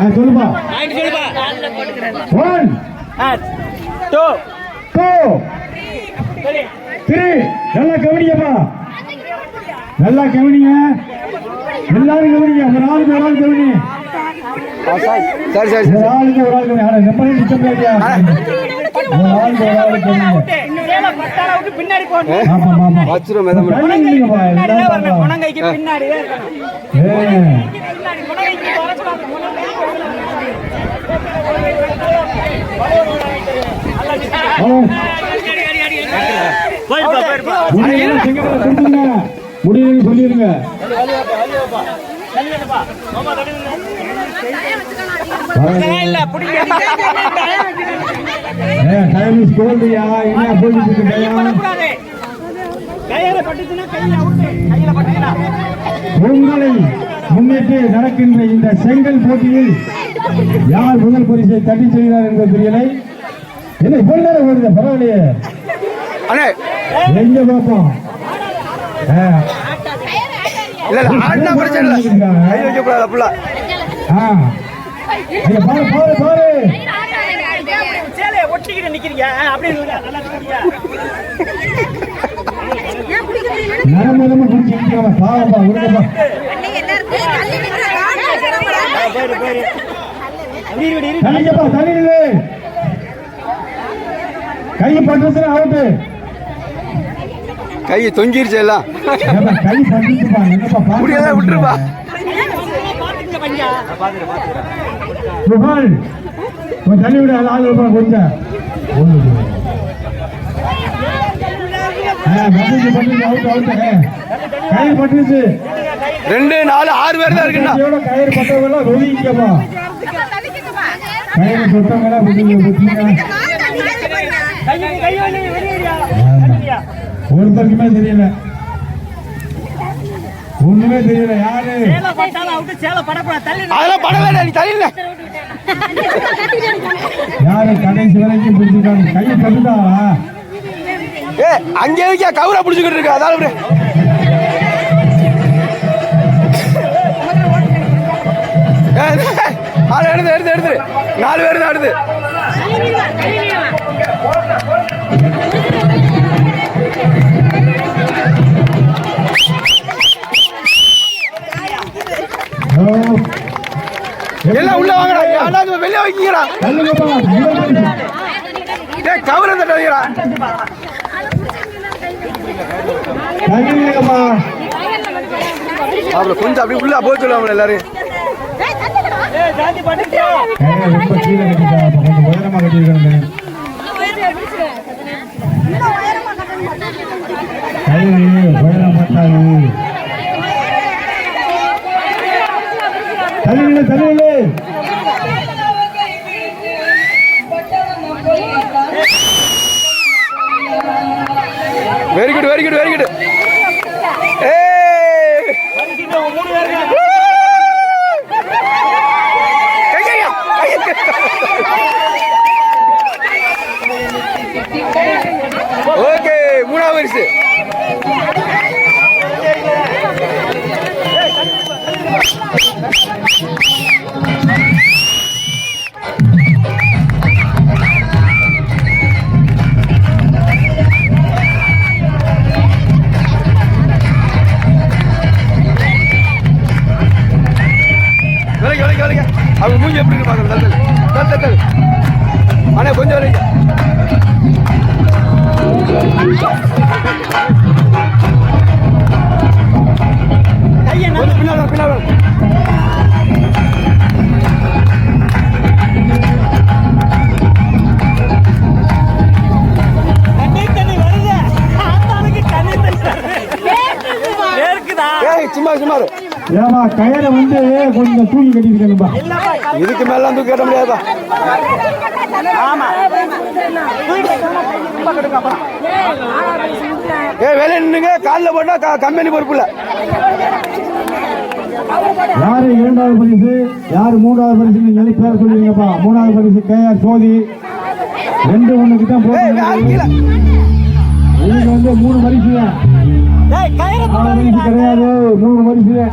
ஆ சொல்லுப்பா. One two two three நல்லா கவனிங்கப்பா. நல்லா கவனிங்க. எல்லாரும் கவனிங்க. ஒரு ஆளுக்கு ஒரு ஆள் கவனி. சரி. சரி ஒரு ஆளுக்கு ஒரு ஆள் கவனி. இல்லையா? ஒரு ஆளுக்கு ஒரு ஆள் கவனிங்க பின்னாடி போட்டு ஆமா ஆமா வச்சிரும் தள்ளி நில்லுங்கப்பா பின்னாடி பின்னாடி பின்னாடி. முடியலன்னு சொல்லிடுங்க. இல்ல பிடிக்க டைம் இஸ் கோல்டுயா என்ன போயிட்டு உங்களை முன்னிட்டு நடக்கின்ற இந்த செங்கல் போட்டியில் யார் முதல் பரிசை தட்டி செய்கிறார் என்பது தெரியலை. என்ன இவ்வளவு நேரம் வருது பரவாயில்லையே. எங்க பார்ப்போம் ஆ, இல்ல இல்ல ஆடினா பிரச்சனை இல்ல கை வைக்க கூடாது அப்படில ஆ. ஐயா, பாரு பாரு பாரு சேலையை ஒட்டிக்கிட்டு நிக்கிறீங்க அப்படி இல்லைங்க நல்லா நிக்கிறீங்க குடிச்சிருக்காங்க பாவப்பா இரு. தள்ளிக்கப்பா தள்ளி நில்லு. கை பட்டுச்சுன்னா அவுட்டு கை தொங்கிருச்சு எல்லாம். கை பட்டுச்சுப்பா என்னப்பா முடியாத விட்டுருப்பா. புகழ் தள்ளி விட ஆள் கொஞ்சம். பட்டுச்சு பட்டுச்சு அவுட் அவுட் கை பட்டுச்சு ரெண்டு நாலு ஆறு பேர் தான் இருக்குண்ணா. கயிறு பட்டவங்களாம் வெளியிங்கப்பா கயிறு ஆமா. ஒருத்தருக்குமே தெரியல. ஒண்ணுமே தெரியல. யாரு. அதெல்லாம் படவே நீ தள்ளில யாரு? கடைசி வரைக்கும் பிடிச்சிருக்காங்க. கை பட்டுதாவா ஏ அங்கே இருக்கியா கவுரா பிடிச்சிக்கிட்டு இருக்கு அதான் அப்படியே ஆளு எடுத்து எடுத்து எடுத்து. நாலு பேர் தான் எடுத்து. எல்லாம் உள்ள வாங்கடா யாராவது வெளியே வைக்கிறா கவுரை தட்ட அப்புறம் கொஞ்சம் அப்படி உள்ள போக சொல்லுவாங்க எல்லாரும் தள்ளிவிடு தள்ளிவிடு very good very good very good அவங்க மூஞ்சி எப்படி இருக்கு பாருங்க தல் தல் தல் தல் அண்ணே கொஞ்சம் வரைக்கும் ஏமா கயிறை வந்து கொஞ்சம் தூக்கி இல்லப்பா இதுக்கு மேல தூக்கி கட்ட முடியாதா ஏய் வெளியே நின்னுங்க காலில் போட்டா க- கம்பெனி பொறுப்பு இல்ல. யாரு இரண்டாவது பரிசு? யாரு மூணாவது பரிசு நீங்க எல்லாம் பேர் சொல்லுவீங்கப்பா. மூணாவது பரிசு கேஆர் சோதி. ரெண்டு ஒண்ணுக்கு தான் போட்டு வந்து மூணு பரிசு தான். ஏய் கயிறு நாலு பரிசு கிடையாது. மூணு பரிசு.